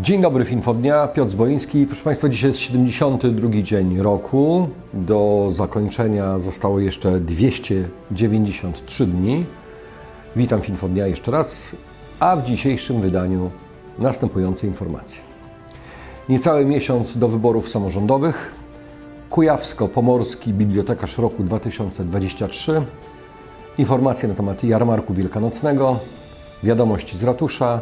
Dzień dobry, Finfodnia, Piotr Zboiński. Proszę Państwa, dzisiaj jest 72 dzień roku. Do zakończenia zostało jeszcze 293 dni. Witam Finfodnia jeszcze raz, a w dzisiejszym wydaniu następujące informacje. Niecały miesiąc do wyborów samorządowych. Kujawsko-Pomorski Bibliotekarz Roku 2023. Informacje na temat jarmarku wielkanocnego. Wiadomości z ratusza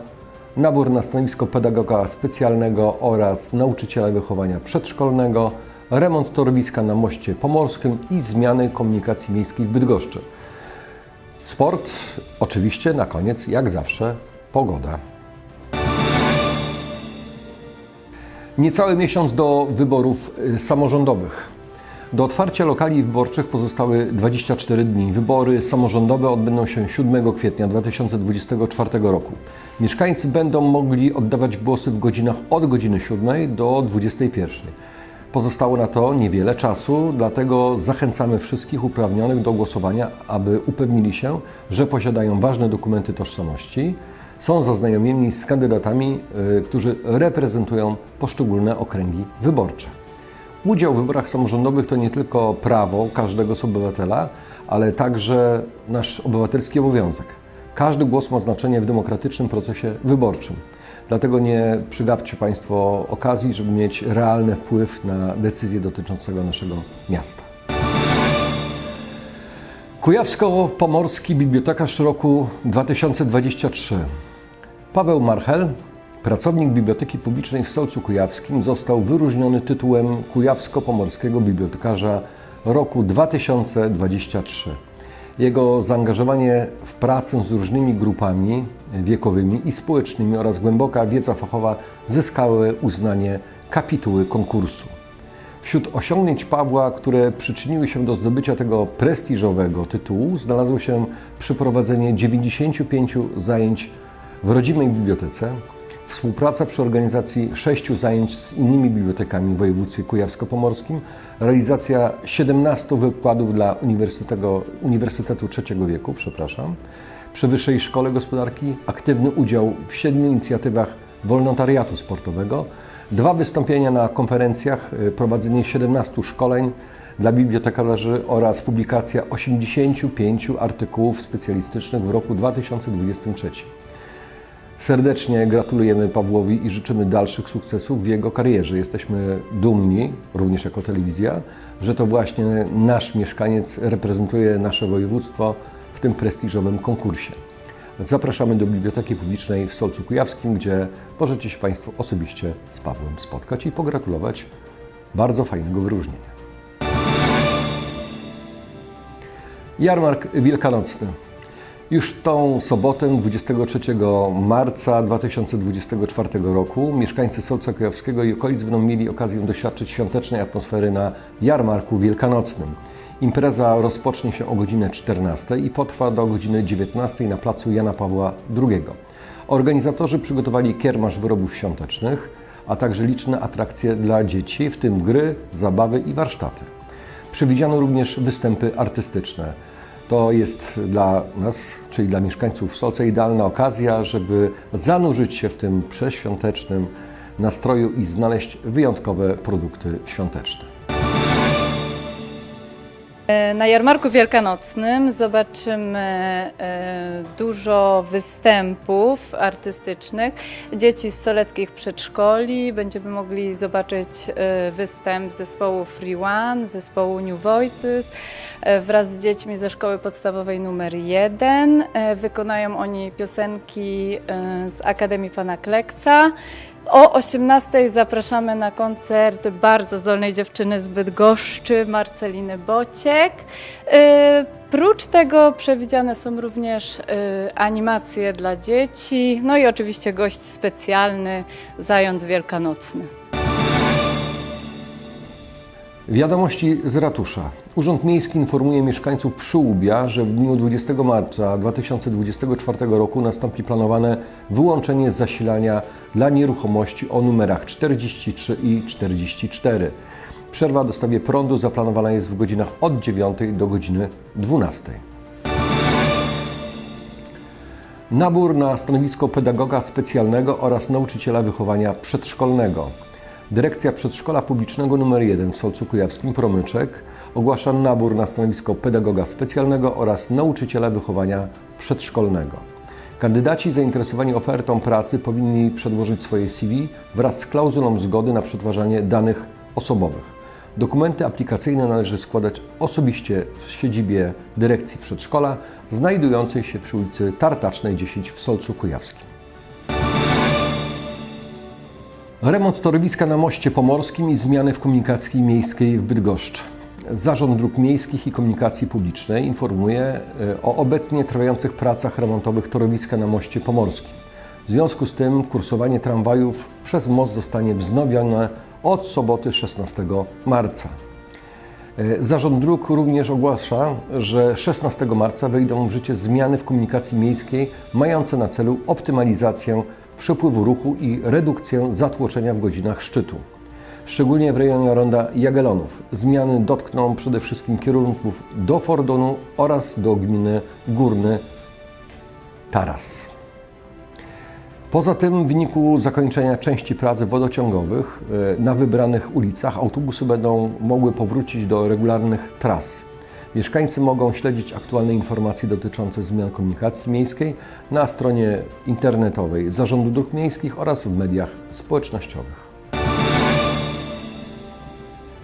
nabór na stanowisko pedagoga specjalnego oraz nauczyciela wychowania przedszkolnego, remont torowiska na moście pomorskim i zmiany komunikacji miejskiej w Bydgoszczy. Sport, oczywiście na koniec, jak zawsze, pogoda. Niecały miesiąc do wyborów y, samorządowych. Do otwarcia lokali wyborczych pozostały 24 dni. Wybory samorządowe odbędą się 7 kwietnia 2024 roku. Mieszkańcy będą mogli oddawać głosy w godzinach od godziny 7 do 21. Pozostało na to niewiele czasu, dlatego zachęcamy wszystkich uprawnionych do głosowania, aby upewnili się, że posiadają ważne dokumenty tożsamości, są zaznajomieni z kandydatami, y, którzy reprezentują poszczególne okręgi wyborcze. Udział w wyborach samorządowych to nie tylko prawo każdego z obywatela, ale także nasz obywatelski obowiązek. Każdy głos ma znaczenie w demokratycznym procesie wyborczym. Dlatego nie przygawcie Państwo okazji, żeby mieć realny wpływ na decyzje dotyczącego naszego miasta. Kujawsko-Pomorski Bibliotekarz Roku 2023. Paweł Marchel, pracownik Biblioteki Publicznej w Solcu Kujawskim, został wyróżniony tytułem Kujawsko-Pomorskiego Bibliotekarza Roku 2023. Jego zaangażowanie w pracę z różnymi grupami wiekowymi i społecznymi oraz głęboka wiedza fachowa zyskały uznanie kapituły konkursu. Wśród osiągnięć Pawła, które przyczyniły się do zdobycia tego prestiżowego tytułu, znalazło się przeprowadzenie 95 zajęć w rodzimej bibliotece, współpraca przy organizacji sześciu zajęć z innymi bibliotekami w województwie kujawsko-pomorskim, realizacja 17 wykładów dla Uniwersytetu, Uniwersytetu Trzeciego Wieku, przepraszam, przy Wyższej Szkole Gospodarki, aktywny udział w siedmiu inicjatywach wolontariatu sportowego, dwa wystąpienia na konferencjach, y, prowadzenie 17 szkoleń dla bibliotekarzy oraz publikacja 85 artykułów specjalistycznych w roku 2023. Serdecznie gratulujemy Pawłowi i życzymy dalszych sukcesów w jego karierze. Jesteśmy dumni, również jako telewizja, że to właśnie nasz mieszkaniec reprezentuje nasze województwo w tym prestiżowym konkursie. Zapraszamy do Biblioteki Publicznej w Solcu Kujawskim, gdzie możecie się Państwo osobiście z Pawłem spotkać i pogratulować bardzo fajnego wyróżnienia. Jarmark Wielkanocny. Już tą sobotę, 23 marca 2024 roku, mieszkańcy Solca Kujawskiego i okolic będą mieli okazję doświadczyć świątecznej atmosfery na jarmarku wielkanocnym. Impreza rozpocznie się o godzinę 14 i potrwa do godziny 19 na placu Jana Pawła II. Organizatorzy przygotowali kiermasz wyrobów świątecznych, a także liczne atrakcje dla dzieci, w tym gry, zabawy i warsztaty. Przewidziano również występy artystyczne. To jest dla nas, czyli dla mieszkańców Solca, idealna okazja, żeby zanurzyć się w tym przeświątecznym nastroju i znaleźć wyjątkowe produkty świąteczne. Na jarmarku wielkanocnym zobaczymy e, dużo występów artystycznych dzieci z soleckich przedszkoli. Będziemy mogli zobaczyć e, występ zespołu Free One, zespołu New Voices e, wraz z dziećmi ze szkoły podstawowej numer 1. Wykonają oni piosenki z Akademii Pana Kleksa. O 18 zapraszamy na koncert bardzo zdolnej dziewczyny z Bydgoszczy, Marceliny Bociek. Prócz tego przewidziane są również animacje dla dzieci, no i oczywiście gość specjalny, zając wielkanocny. Wiadomości z ratusza. Urząd Miejski informuje mieszkańców Przyłbia, że w dniu 20 marca 2024 roku nastąpi planowane wyłączenie zasilania dla nieruchomości o numerach 43 i 44. Przerwa dostawie prądu zaplanowana jest w godzinach od 9 do godziny 12. Nabór na stanowisko pedagoga specjalnego oraz nauczyciela wychowania przedszkolnego. Dyrekcja Przedszkola Publicznego nr 1 w Solcu Kujawskim Promyczek ogłasza nabór na stanowisko pedagoga specjalnego oraz nauczyciela wychowania przedszkolnego. Kandydaci zainteresowani ofertą pracy powinni przedłożyć swoje CV wraz z klauzulą zgody na przetwarzanie danych osobowych. Dokumenty aplikacyjne należy składać osobiście w siedzibie dyrekcji przedszkola znajdującej się przy ulicy Tartacznej 10 w Solcu Kujawskim. Remont torowiska na moście pomorskim i zmiany w komunikacji miejskiej w Bydgoszczy. Zarząd Dróg Miejskich i Komunikacji Publicznej informuje e, o obecnie trwających pracach remontowych torowiska na moście pomorskim. W związku z tym kursowanie tramwajów przez most zostanie wznowione od soboty 16 marca. E, Zarząd Dróg również ogłasza, że 16 marca wejdą w życie zmiany w komunikacji miejskiej mające na celu optymalizację przepływu ruchu i redukcję zatłoczenia w godzinach szczytu. Szczególnie w rejonie ronda Jagiellonów. Zmiany dotkną przede wszystkim kierunków do Fordonu oraz do gminy Górny Taras. Poza tym w wyniku zakończenia części prac wodociągowych e, na wybranych ulicach autobusy będą mogły powrócić do regularnych tras. Mieszkańcy mogą śledzić aktualne informacje dotyczące zmian komunikacji miejskiej na stronie internetowej Zarządu Dróg Miejskich oraz w mediach społecznościowych.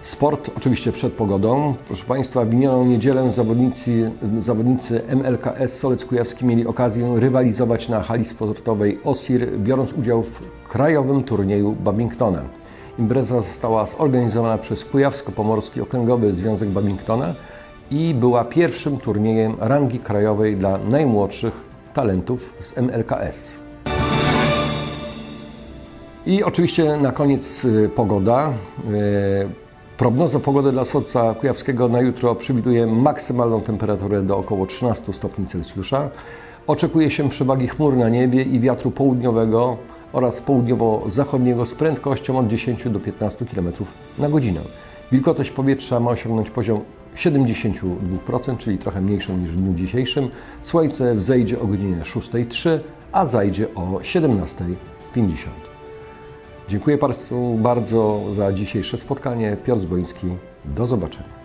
Sport oczywiście przed pogodą. Proszę Państwa, w minioną niedzielę zawodnicy, zawodnicy MLKS Solec Kujawski mieli okazję rywalizować na hali sportowej OSIR, biorąc udział w krajowym turnieju badmintona. Impreza została zorganizowana przez Kujawsko-Pomorski Okręgowy Związek Badmintona i była pierwszym turniejem rangi krajowej dla najmłodszych talentów z MLKS. I oczywiście na koniec y, pogoda. Y, Prognoza pogody dla Solca Kujawskiego na jutro przewiduje maksymalną temperaturę do około 13 stopni Celsjusza. Oczekuje się przewagi chmur na niebie i wiatru południowego oraz południowo-zachodniego z prędkością od 10 do 15 km na godzinę. Wilgotność powietrza ma osiągnąć poziom 72%, czyli trochę mniejszą niż w dniu dzisiejszym. Słońce wzejdzie o godzinie 6.03, a zajdzie o 17.50. Dziękuję Państwu bardzo za dzisiejsze spotkanie. Piotr Zboński. Do zobaczenia.